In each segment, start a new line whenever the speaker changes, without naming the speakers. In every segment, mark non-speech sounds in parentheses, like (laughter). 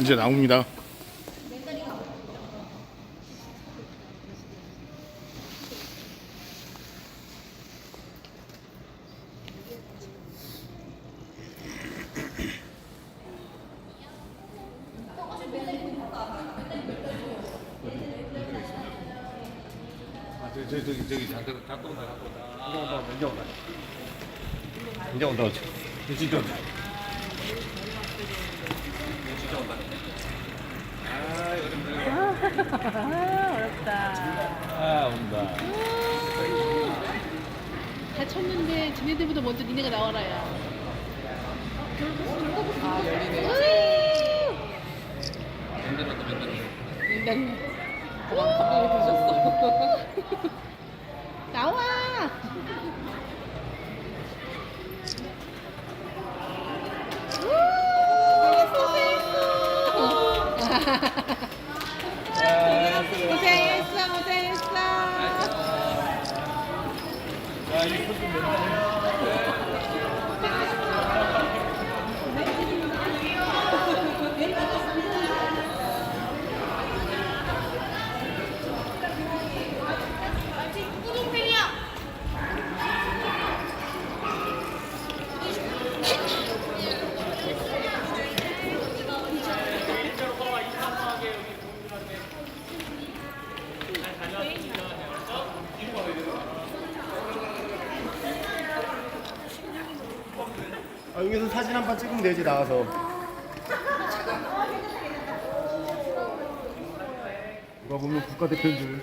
이제 나옵니다.
아, 저, 저, 저기, 저기, 잠깐, 갖고 온다, 갖고 온다.
이제 온다, 이제 온다. 이제 온다.
온다.
어렵다.
아, 온다.
다 쳤는데 지네들보다 먼저 니네가 나와라 야. 아 열리네. 냉장고. 감독이 드셨어. 나와. 고생했어, 고생했어.
아, 여기서 사진 한판 찍으면 되지, 나가서. 누가 보면 국가대표인 줄.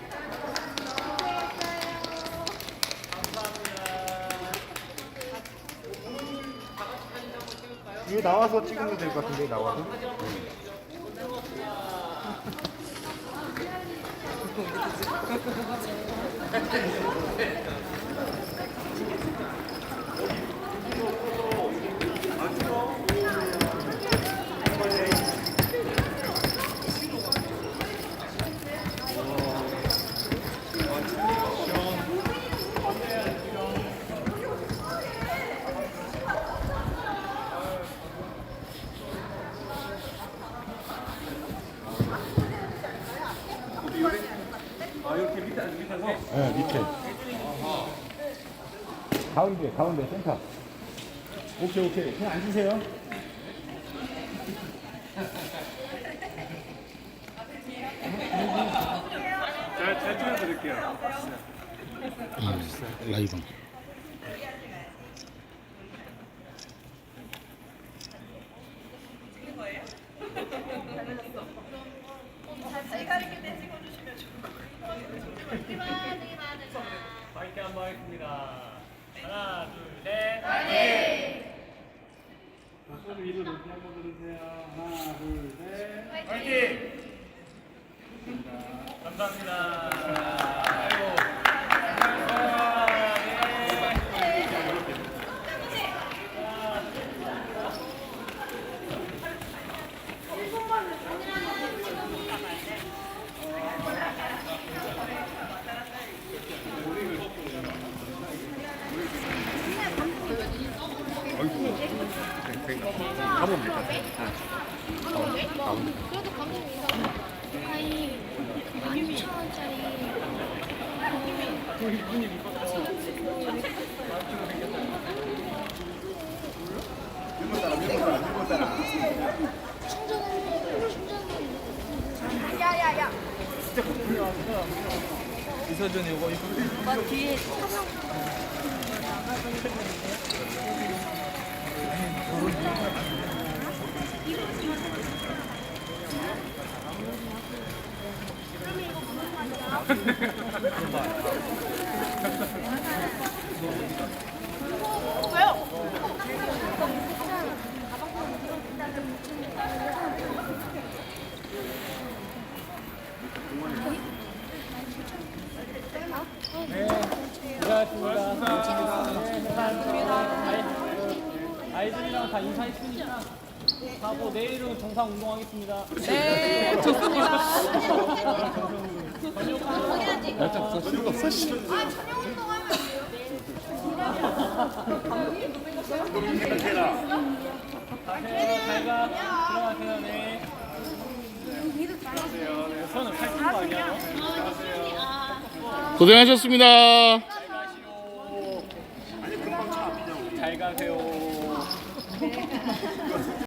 이거 나와서 찍으면 될 것 같은데, 나와서. (laughs) 네, 밑에. 가운데, 가운데, 센터. 오케이, 오케이. 그냥 앉으세요.
아, 라이브.
파이팅 한번 하겠습니다. 하나, 둘, 셋. 손 위로 높이 한번 들으세요. 하나, 둘, 셋. 파이팅! 감사합니다.
그래도 감독님 이거 아니 6천원짜리. 충전은 충전은 야야야
이서준 요거 고생하셨습니다. 네, 감사합니다. 아이들이랑 다 인사했으니까 하고 내일은 정상 운동하겠습니다.
네, 좋습니다.
날짜 없어 필요가 없어 씨. 가세요, 잘가 들어가세요, 네. 저는 팔뚝 아니야.
고생하셨습니다.